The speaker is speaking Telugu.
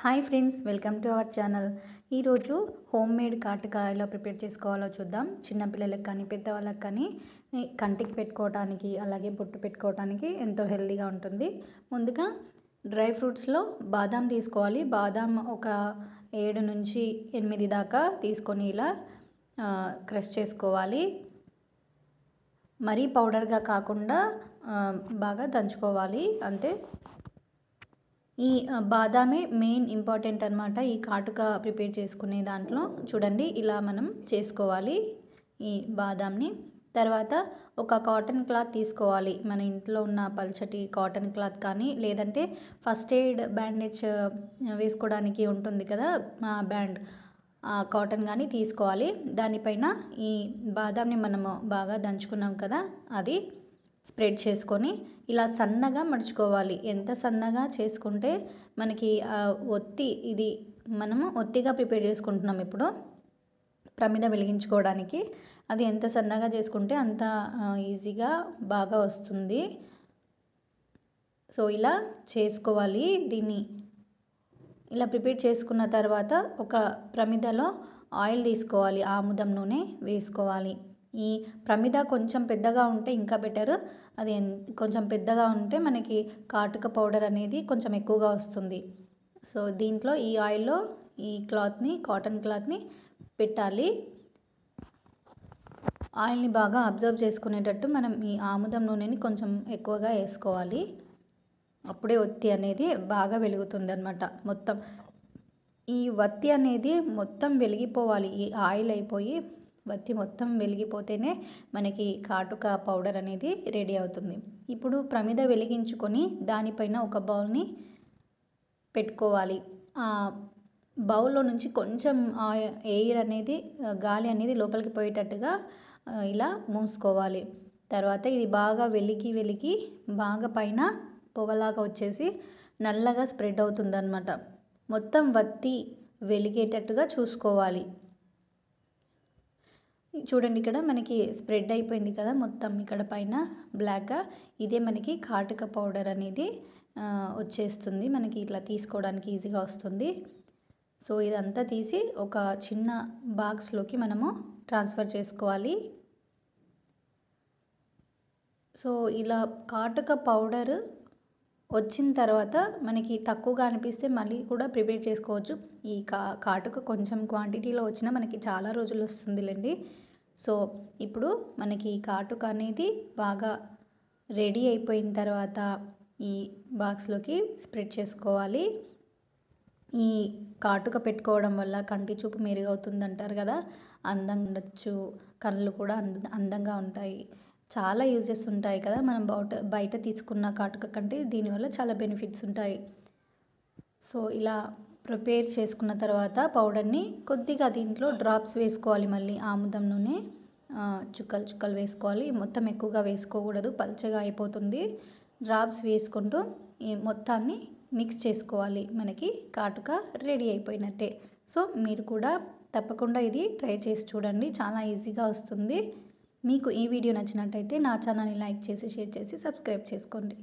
Hi friends welcome to our channel. ఈరోజు హోమ్ మేడ్ కాటుక ఎలా ప్రిపేర్ చేసుకోవాలో చూద్దాం. చిన్నపిల్లలకు కానీ పెద్దవాళ్ళకి కానీ కంటికి పెట్టుకోవడానికి అలాగే బొట్టు పెట్టుకోవడానికి ఎంతో హెల్తీగా ఉంటుంది. ముందుగా డ్రై ఫ్రూట్స్లో బాదాం తీసుకోవాలి. బాదాం ఒక ఏడు నుంచి ఎనిమిది దాకా తీసుకొని ఇలా క్రష్ చేసుకోవాలి. మరీ పౌడర్గా కాకుండా బాగా దంచుకోవాలి. అంతే. ఈ బాదామే మెయిన్ ఇంపార్టెంట్ అనమాట ఈ కాటుక ప్రిపేర్ చేసుకునే దాంట్లో చూడండి ఇలా మనం చేసుకోవాలి ఈ బాదాంని. తర్వాత ఒక కాటన్ క్లాత్ తీసుకోవాలి. మన ఇంట్లో ఉన్న పల్చటి కాటన్ క్లాత్ కానీ లేదంటే ఫస్ట్ ఎయిడ్ బ్యాండేజ్ వేసుకోవడానికి ఉంటుంది కదా ఆ బ్యాండ్ ఆ కాటన్ కానీ తీసుకోవాలి. దానిపైన ఈ బాదాంని మనము బాగా దంచుకున్నాం కదా అది స్ప్రెడ్ చేసుకొని ఇలా సన్నగా మడుచుకోవాలి. ఎంత సన్నగా చేసుకుంటే మనకి ఒత్తి ఇది మనము ఒత్తిగా ప్రిపేర్ చేసుకుంటున్నాం ఇప్పుడు. ప్రమిద వెలిగించుకోవడానికి అది ఎంత సన్నగా చేసుకుంటే అంత ఈజీగా బాగా వస్తుంది. సో ఇలా చేసుకోవాలి దీన్ని. ఇలా ప్రిపేర్ చేసుకున్న తర్వాత ఒక ప్రమిదలో ఆయిల్ తీసుకోవాలి. ఆముదం నూనె వేసుకోవాలి. ఈ ప్రమిద కొంచెం పెద్దగా ఉంటే ఇంకా బెటర్. అది కొంచెం పెద్దగా ఉంటే మనకి కాటుక పౌడర్ అనేది కొంచెం ఎక్కువగా వస్తుంది. సో దీంట్లో ఈ ఆయిల్లో ఈ క్లాత్ని కాటన్ క్లాత్ని పెట్టాలి. ఆయిల్ని బాగా అబ్జర్వ్ చేసుకునేటట్టు మనం ఈ ఆముదం నూనెని కొంచెం ఎక్కువగా వేసుకోవాలి. అప్పుడే ఒత్తి అనేది బాగా వెలుగుతుంది అనమాట మొత్తం. ఈ వత్తి అనేది మొత్తం వెలిగిపోవాలి. ఈ ఆయిల్ అయిపోయి వత్తి మొత్తం వెలిగిపోతేనే మనకి కాటుక పౌడర్ అనేది రెడీ అవుతుంది. ఇప్పుడు ప్రమిద వెలిగించుకొని దానిపైన ఒక బౌల్ని పెట్టుకోవాలి. బౌల్లో నుంచి కొంచెం ఎయిర్ అనేది గాలి అనేది లోపలికి పోయేటట్టుగా ఇలా మూసుకోవాలి. తర్వాత ఇది బాగా వెలిగి వెలిగి బాగా పైన పొగలాగా వచ్చేసి నల్లగా స్ప్రెడ్ అవుతుందన్నమాట. మొత్తం వత్తి వెలిగేటట్టుగా చూసుకోవాలి. చూడండి ఇక్కడ మనకి స్ప్రెడ్ అయిపోయింది కదా మొత్తం ఇక్కడ పైన బ్లాక్గా ఇదే మనకి కాటుక పౌడర్ అనేది వచ్చేస్తుంది. మనకి ఇట్లా తీసుకోవడానికి ఈజీగా వస్తుంది. సో ఇదంతా తీసి ఒక చిన్న బాక్స్లోకి మనము ట్రాన్స్ఫర్ చేసుకోవాలి. సో ఇలా కాటుక పౌడర్ వచ్చిన తర్వాత మనకి తక్కువగా అనిపిస్తే మళ్ళీ కూడా ప్రిపేర్ చేసుకోవచ్చు. ఈ కా కాటుక కొంచెం క్వాంటిటీలో వచ్చినా మనకి చాలా రోజులు వస్తుందిలేండి. సో ఇప్పుడు మనకి కాటుక అనేది బాగా రెడీ అయిపోయిన తర్వాత ఈ బాక్స్లోకి స్ప్రెడ్ చేసుకోవాలి. ఈ కాటుక పెట్టుకోవడం వల్ల కంటి చూపు మెరుగవుతుంది అంటారు కదా? అందంగా ఉండొచ్చు కళ్ళు కూడా అంద అందంగా ఉంటాయి. చాలా యూజెస్ ఉంటాయి కదా? మనం బయట బయట తీసుకున్న కాటుక కంటే దీనివల్ల చాలా బెనిఫిట్స్ ఉంటాయి. సో ఇలా ప్రిపేర్ చేసుకున్న తర్వాత పౌడర్ని కొద్దిగా దీంట్లో డ్రాప్స్ వేసుకోవాలి మళ్ళీ ఆముదం నూనె. చుక్కలు చుక్కలు వేసుకోవాలి. మొత్తం ఎక్కువగా వేసుకోకూడదు. పల్చగా అయిపోతుంది. డ్రాప్స్ వేసుకుంటూ ఈ మొత్తాన్ని మిక్స్ చేసుకోవాలి. మనకి కాటుక రెడీ అయిపోయినట్టే. సో మీరు కూడా తప్పకుండా ఇది ట్రై చేసి చూడండి. చాలా ఈజీగా వస్తుంది. మీకు ఈ వీడియో నచ్చినట్టయితే నా ఛానల్ని లైక్ చేసి షేర్ చేసి సబ్స్క్రైబ్ చేసుకోండి.